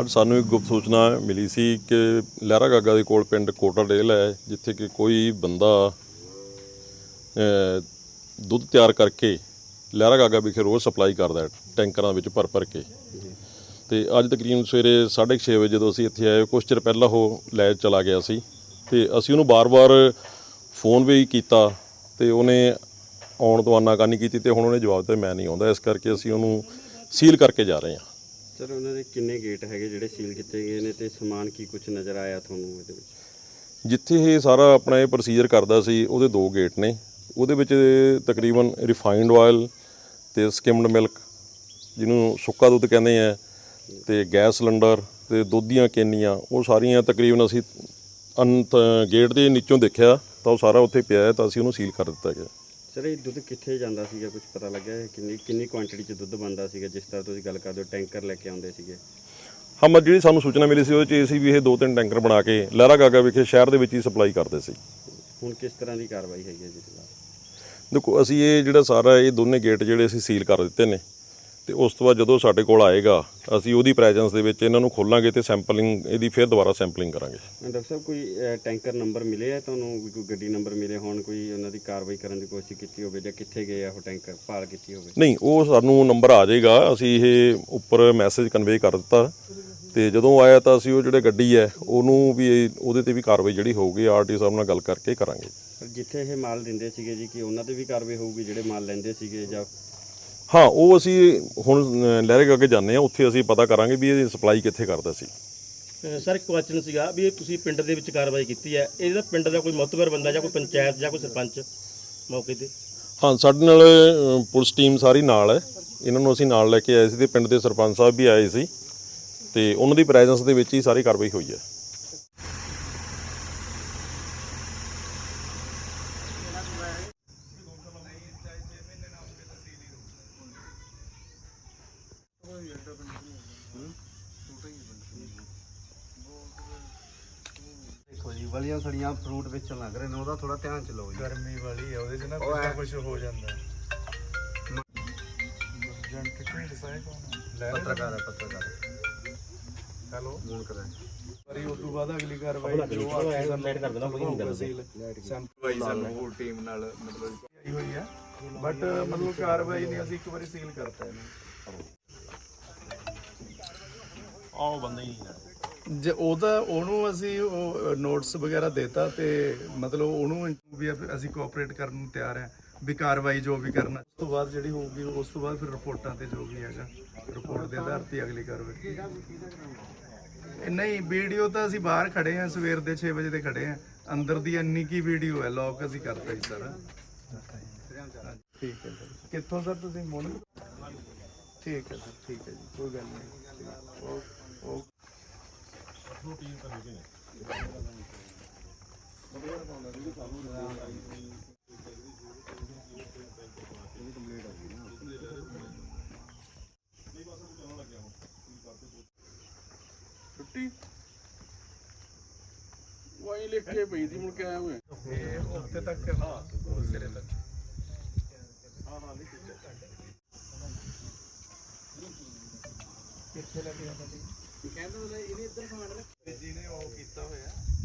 ਅੱਜ ਸਾਨੂੰ ਇੱਕ ਗੁਪਤ ਸੂਚਨਾ ਮਿਲੀ ਸੀ ਕਿ ਲਹਿਰਾ ਗਾਗਾ ਦੇ ਕੋਲ ਪਿੰਡ ਕੋਟਾ ਡੇਲ ਹੈ, ਜਿੱਥੇ ਕਿ ਕੋਈ ਬੰਦਾ ਦੁੱਧ ਤਿਆਰ ਕਰਕੇ ਲਹਿਰਾ ਗਾਗਾ ਵਿਖੇ ਰੋਜ਼ ਸਪਲਾਈ ਕਰਦਾ ਹੈ, ਟੈਂਕਰਾਂ ਵਿੱਚ ਭਰ ਭਰ ਕੇ। ਤੇ ਅੱਜ ਤਕਰੀਬਨ ਸਵੇਰੇ 6:30 ਵਜੇ ਜਦੋਂ ਅਸੀਂ ਇੱਥੇ ਆਏ ਕੁਝ ਚਿਰ ਪਹਿਲਾਂ ਉਹ ਲੈ ਚਲਾ ਗਿਆ ਸੀ। ਤੇ ਅਸੀਂ ਉਹਨੂੰ ਬਾਰ-ਬਾਰ ਫੋਨ ਵੀ ਕੀਤਾ ਤੇ ਉਹਨੇ ਆਉਣ ਤੋਂ ਆਨਾਕਾਨੀ ਕੀਤੀ ਤੇ ਹੁਣ ਉਹਨੇ ਜਵਾਬ ਦਿੱਤਾ, ਮੈਂ ਨਹੀਂ ਆਉਂਦਾ। ਇਸ ਕਰਕੇ ਅਸੀਂ ਉਹਨੂੰ ਸੀਲ ਕਰਕੇ ਜਾ ਰਹੇ ਹਾਂ। ਸਰ ਉਹਨਾਂ ਦੇ ਕਿੰਨੇ ਗੇਟ ਹੈਗੇ ਜਿਹੜੇ ਸੀਲ ਕੀਤੇ ਗਏ ਨੇ ਤੇ ਸਮਾਨ ਕੀ ਕੁਝ ਨਜ਼ਰ ਆਇਆ ਤੁਹਾਨੂੰ ਇਹਦੇ ਵਿੱਚ? ਜਿੱਥੇ ਇਹ ਸਾਰਾ ਆਪਣਾ ਇਹ ਪ੍ਰੋਸੀਜਰ ਕਰਦਾ ਸੀ ਉਹਦੇ ਦੋ ਗੇਟ ਨੇ। ਉਹਦੇ ਵਿੱਚ ਤਕਰੀਬਨ ਰਿਫਾਈਨਡ ਆਇਲ ਤੇ ਸਕਿਮਡ ਮਿਲਕ ਜਿਹਨੂੰ ਸੁੱਕਾ ਦੁੱਧ ਕਹਿੰਦੇ ਆ ਤੇ ਗੈਸ ਸਿਲੰਡਰ ਤੇ ਦੁੱਧ ਦੀਆਂ ਕੇਨੀਆਂ ਉਹ ਸਾਰੀਆਂ ਤਕਰੀਬਨ ਅਸੀਂ ਅੰਤ ਗੇਟ ਦੇ ਨੀਚੋਂ ਦੇਖਿਆ ਤਾਂ ਉਹ ਸਾਰਾ ਉੱਥੇ ਪਿਆ ਹੈ ਤਾਂ ਅਸੀਂ ਉਹਨੂੰ ਸੀਲ ਕਰ ਦਿੱਤਾ ਗਿਆ। ਸਰ ਇਹ ਦੁੱਧ ਕਿੱਥੇ ਜਾਂਦਾ ਸੀਗਾ? ਕੁਝ ਪਤਾ ਲੱਗਿਆ? ਕਿੰਨੀ ਕਿੰਨੀ ਕੁਆਂਟੀਟੀ ਚ ਦੁੱਧ ਬਣਦਾ ਸੀਗਾ ਜਿਸ ਤਰ੍ਹਾਂ ਤੁਸੀਂ ਗੱਲ ਕਰਦੇ ਹੋ ਟੈਂਕਰ ਲੈ ਕੇ ਆਉਂਦੇ ਸੀਗੇ? ਹਾਂ ਮੈਂ ਜਿਹੜੀ ਸਾਨੂੰ ਸੂਚਨਾ ਮਿਲੀ ਸੀ ਉਹਦੇ 'ਚ ਇਹ ਸੀ ਵੀ ਇਹ ਦੋ ਤਿੰਨ ਟੈਂਕਰ ਬਣਾ ਕੇ ਲਹਿਰਾ ਗਾਗਾ ਵਿਖੇ ਸ਼ਹਿਰ ਦੇ ਵਿੱਚ ਹੀ ਸਪਲਾਈ ਕਰਦੇ ਸੀ। ਹੁਣ ਕਿਸ ਤਰ੍ਹਾਂ ਦੀ ਕਾਰਵਾਈ ਹੈਗੀ ਹੈ ਜੀ ਫਿਲਹਾਲ ਦੇਖੋ ਅਸੀਂ ਇਹ ਜਿਹੜਾ ਸਾਰਾ ਇਹ ਦੋਨੇ ਗੇਟ ਜਿਹੜੇ ਅਸੀਂ ਸੀਲ ਕਰ ਦਿੱਤੇ ਨੇ। ਤੇ ਉਸ ਤੋਂ ਬਾਅਦ ਜਦੋਂ ਸਾਡੇ ਕੋਲ ਆਏਗਾ ਅਸੀਂ ਉਹਦੀ ਪ੍ਰੈਜ਼ੈਂਸ ਦੇ ਵਿੱਚ ਇਹਨਾਂ ਨੂੰ ਖੋਲਾਂਗੇ ਤੇ ਸੈਂਪਲਿੰਗ ਇਹਦੀ ਫਿਰ ਦੁਬਾਰਾ ਸੈਂਪਲਿੰਗ ਕਰਾਂਗੇ। ਡਾਕਟਰ ਸਾਹਿਬ ਕੋਈ ਟੈਂਕਰ ਨੰਬਰ ਮਿਲੇ ਆ ਤੁਹਾਨੂੰ? ਕੋਈ ਗੱਡੀ ਨੰਬਰ ਮਿਲੇ ਹੋਣ? ਕੋਈ ਉਹਨਾਂ ਦੀ ਕਾਰਵਾਈ ਕਰਨ ਦੀ ਕੋਸ਼ਿਸ਼ ਕੀਤੀ ਹੋਵੇ ਜਾਂ ਕਿੱਥੇ ਗਏ ਆ ਉਹ ਟੈਂਕਰ ਭਾਲ ਕੀਤੀ ਹੋਵੇ? ਨਹੀਂ ਉਹ ਸਾਨੂੰ ਨੰਬਰ ਆ ਜਾਏਗਾ। ਅਸੀਂ ਇਹ ਉੱਪਰ ਮੈਸੇਜ ਕਨਵੇ ਕਰ ਦਿੱਤਾ। ਤੇ ਜਦੋਂ ਆਇਆ ਤਾਂ ਅਸੀਂ ਉਹ ਜਿਹੜੇ ਗੱਡੀ ਹੈ ਉਹਨੂੰ ਵੀ ਉਹਦੇ ਤੇ ਵੀ ਕਾਰਵਾਈ ਜਿਹੜੀ ਹੋਊਗੀ ਆਰਟੀ ਸਾਹਿਬ ਨਾਲ ਗੱਲ ਕਰਕੇ ਕਰਾਂਗੇ। ਜਿੱਥੇ ਇਹ ਮਾਲ ਦਿੰਦੇ ਸੀਗੇ ਜੀ ਕਿ ਉਹਨਾਂ ਤੇ ਵੀ ਕਾਰਵਾਈ ਹੋਊਗੀ ਜਿਹੜੇ ਮਾਲ ਲੈਂਦੇ ਸੀਗੇ ਜਾਂ ਹਾਂ ਉਹ ਅਸੀਂ ਹੁਣ ਲਹਿਰੇ ਗਾ ਕੇ ਜਾਂਦੇ ਆ ਉੱਥੇ ਅਸੀਂ ਪਤਾ ਕਰਾਂਗੇ ਵੀ ਇਹ ਸਪਲਾਈ ਕਿੱਥੇ ਕਰਦਾ ਸੀ। ਸਰ ਇੱਕ ਕੁਐਸਚਨ ਸੀਗਾ ਵੀ ਇਹ ਤੁਸੀਂ ਪਿੰਡ ਦੇ ਵਿੱਚ ਕਾਰਵਾਈ ਕੀਤੀ ਹੈ। ਇਹਦਾ ਪਿੰਡ ਦਾ ਕੋਈ ਮਹੱਤਵਪੂਰਨ ਬੰਦਾ ਜਾਂ ਕੋਈ ਪੰਚਾਇਤ ਜਾਂ ਕੋਈ ਸਰਪੰਚ ਮੌਕੇ ਤੇ? ਹਾਂ ਸਾਡੇ ਨਾਲ ਪੁਲਿਸ ਟੀਮ ਸਾਰੀ ਨਾਲ ਹੈ। ਇਹਨਾਂ ਨੂੰ ਅਸੀਂ ਨਾਲ ਲੈ ਕੇ ਆਏ ਸੀ ਤੇ ਪਿੰਡ ਦੇ ਸਰਪੰਚ ਸਾਹਿਬ ਵੀ ਆਏ ਸੀ। ਤੇ ਉਹਨਾਂ ਦੀ ਪ੍ਰੈਜ਼ੈਂਸ ਦੇ ਵਿੱਚ ਹੀ ਸਾਰੀ ਕਾਰਵਾਈ ਹੋਈ ਹੈ ਦੇਖੋ ਜੀ ਵਲੀਆਂ ਸੜੀਆਂ ਫਰੂਟ ਵੇਚਣ ਲੱਗ ਰਹੇ ਨੇ ਉਹਦਾ ਥੋੜਾ ਧਿਆਨ ਚ ਲਓ ਜੀ। ਗਰਮੀ ਵਾਲੀ ਆ ਉਹਦੇ ਚ ਨਾ ਕੁਝ ਨਾ ਕੁਝ ਹੋ ਜਾਂਦਾ। ਜੰਟ ਦੱਸਿਆ ਕੌਣ ਲੈ ਪੱਤਰਕਾਰ ਹੈ ਪੱਤਰਕਾਰ। ਹੈਲੋ। ਮੂਲ ਕਰਾਂ ਪਰ ਉਹ ਤੋਂ ਬਾਅਦ ਅਗਲੀ ਕਾਰਵਾਈ ਜੋ ਆਖੇ ਸਾਨੂੰ ਕਰ ਦੇਣਾ ਕੋਈ ਨਹੀਂ ਕਰਦੇ। ਸੈਂਪਲ ਸਾਨੂੰ ਹੋਰ ਟੀਮ ਨਾਲ ਮਤਲਬ ਆਈ ਹੋਈ ਹੈ ਬਟ ਮਤਲਬ ਕਾਰਵਾਈ ਨਹੀਂ ਅਸੀਂ ਇੱਕ ਵਾਰੀ ਸੀਲ ਕਰਤਾ ਇਹਨੂੰ। ਆਹ ਬੰਦੇ ਹੀ ਜੇ ਉਹਦਾ ਉਹਨੂੰ ਅਸੀਂ ਉਹ ਨੋਟਸ ਵਗੈਰਾ ਦੇਤਾ ਤੇ ਮਤਲਬ ਉਹਨੂੰ ਵੀ ਅਸੀਂ ਕੋਆਪਰੇਟ ਕਰਨ ਨੂੰ ਤਿਆਰ ਹਾਂ ਵੀ ਕਾਰਵਾਈ ਜੋ ਵੀ ਕਰਨਾ। ਉਸ ਤੋਂ ਬਾਅਦ ਜਿਹੜੀ ਹੋਊਗੀ ਉਸ ਤੋਂ ਬਾਅਦ ਫਿਰ ਰਿਪੋਰਟਾਂ ਤੇ ਜੋ ਵੀ ਹੈਗਾ ਰਿਪੋਰਟ ਦੇ ਆਧਾਰ ਤੇ ਅਗਲੀ ਕਾਰਵਾਈ। ਨਹੀਂ ਵੀਡੀਓ ਤਾਂ ਅਸੀਂ ਬਾਹਰ ਖੜੇ ਹਾਂ ਸਵੇਰ ਦੇ 6 ਵਜੇ ਦੇ ਖੜੇ ਹਾਂ। ਅੰਦਰ ਦੀ ਇੰਨੀ ਕੀ ਵੀਡੀਓ ਹੈ ਲੌਕ ਅਸੀਂ ਕਰਤਾ ਜੀ ਸਾਰਾ। ਠੀਕ ਹੈ ਸਰ। ਕਿੱਥੋਂ ਸਰ ਤੁਸੀਂ ਮੋਨ ਠੀਕ ਹੈ ਸਰ ਠੀਕ ਹੈ ਜੀ ਕੋਈ ਗੱਲ ਨਹੀਂ। ਓਕੇ ਓਕੇ ਛੁੱਟੀ ਵਾਈ ਲਿਖ ਕੇ ਪਈ ਸੀ, ਮੁੜ ਕੇ ਆਇਆ ਮੈਂ ਇਹ ਉੱਤੇ ਤੱਕ ਹਾਂ ਸਿਰੇ ਤੱਕ ਕਿੱਥੇ ਲੱਗੇ ਆ ਜੀ ਕਹਿੰਦੇ ਉਹਨੇ ਇਹਨੇ ਇੱਧਰ ਸਮਾਨ ਰੱਖ ਜਿਹਨੇ ਉਹ ਕੀਤਾ ਹੋਇਆ।